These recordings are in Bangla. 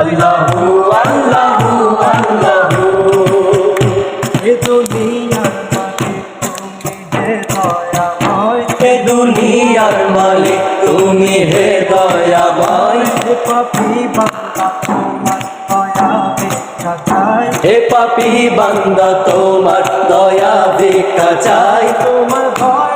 আল্লাহু আল্লাহু আল্লাহু। এ দুনিয়ার হে এ দুনিয়ার মালিক তুমি হে দয়াময়। এ পাপি বান্দা তোমার দয়া ভিক্ষা চায় হে পাপি বান্দা তোমার দয়া ভিক্ষা চাই। তোমার দয়ায়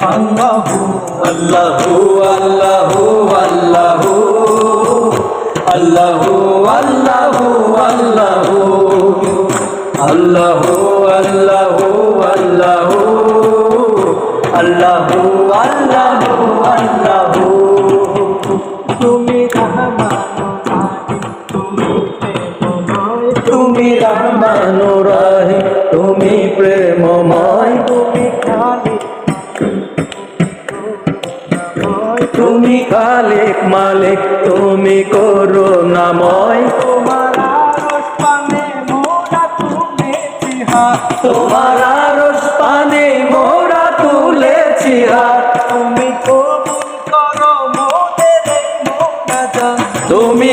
আল্লাহ আল্লাহ আল্লাহু আল্লাহু আল্লাহু আল্লাহু আল্লাহু আল্লাহু আল্লাহু আল্লাহু আল্লাহু আল্লাহু আল্লাহু তুমি রহমান তুমি রহমান রাহিম তুমি প্রেমময় খালিক মালিক তুমি করুণাময় তোমার মোরা তোমার আরস পানে মোরা তুলেছি হাত তুমি কবুল করো মোদের মোনাজাত তুমি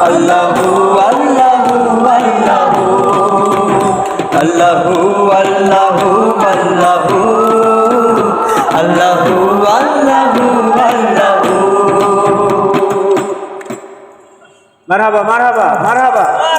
আল্লাহু আল্লাহু আল্লাহু। আল্লাহু আল্লাহু আল্লাহু। আল্লাহু আল্লাহু মারহাবা মারহাবা মারহাবা।